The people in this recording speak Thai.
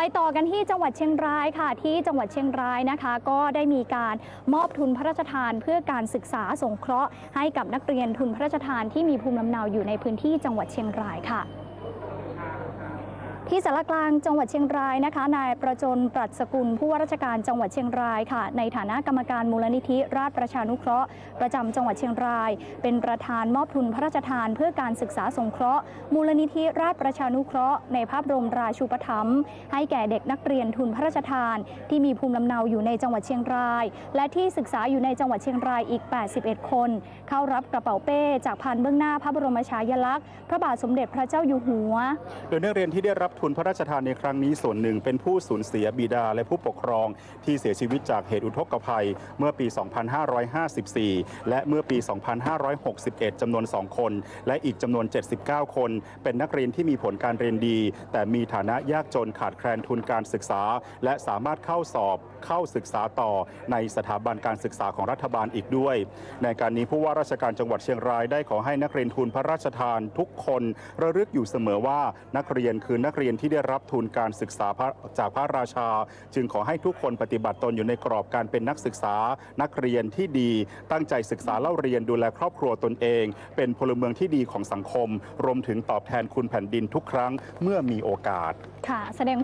ไปต่อกันที่จังหวัดเชียงรายค่ะ ที่จังหวัดเชียงรายนะคะ ก็ได้มีการมอบทุนพระราชทานเพื่อการศึกษาสงเคราะห์ ให้กับนักเรียนทุนพระราชทานที่มีภูมิลำเนาอยู่ในพื้นที่จังหวัดเชียงรายค่ะ ที่สารกลางจังหวัดเชียงรายนะคะ นายประจนปรัชกุลผู้ว่าราชการจังหวัดเชียงรายค่ะ ในฐานะกรรมการมูลนิธิ ราชประชานุเคราะห์ ประจำจังหวัดเชียงราย เป็นประธานมอบทุนพระราชทานเพื่อการศึกษาสงเคราะห์ มูลนิธิราชประชานุเคราะห์ ในภาพรมราชูปถัมภ์ให้แก่เด็กนักเรียนทุนพระราชทาน ที่มีภูมิลำเนาอยู่ในจังหวัดเชียงราย และที่ศึกษาอยู่ในจังหวัดเชียงรายอีก 81 คน เข้ารับกระเป๋าเป้จากพันเบื้องหน้าพระบรมฉายาลักษณ์พระบาทสมเด็จพระเจ้าอยู่หัว โดยนักเรียนที่ได้รับทุนพระราชทานในครั้งนี้ส่วนหนึ่งเป็นผู้สูญเสียบิดาและผู้ปกครอง ที่เสียชีวิตจากเหตุอุทกภัย เมื่อปี 2554 และเมื่อปี 2561 จำนวน 2 คน และอีกจำนวน 79 คน เป็นนักเรียนที่มีผลการเรียนดี แต่มีฐานะยากจนขาดแคลนทุนการศึกษา และสามารถเข้าสอบเข้าศึกษาต่อในสถาบันการศึกษาของรัฐบาลอีกด้วย ในการนี้ผู้ว่าราชการจังหวัดเชียงรายได้ขอให้นักเรียนทุนพระราชทานทุกคนระลึกอยู่เสมอว่านักเรียนคือนักเรียนที่ได้รับทุนการศึกษาจากพระราชา จึงขอให้ทุกคนปฏิบัติตนอยู่ในกรอบการเป็นนักศึกษา นักเรียนที่ดี ตั้งใจศึกษาเล่าเรียนดูแลครอบครัวตนเอง เป็นพลเมืองที่ดีของสังคม รวมถึงตอบแทนคุณแผ่นดินทุกครั้งเมื่อมีโอกาสค่ะแสดง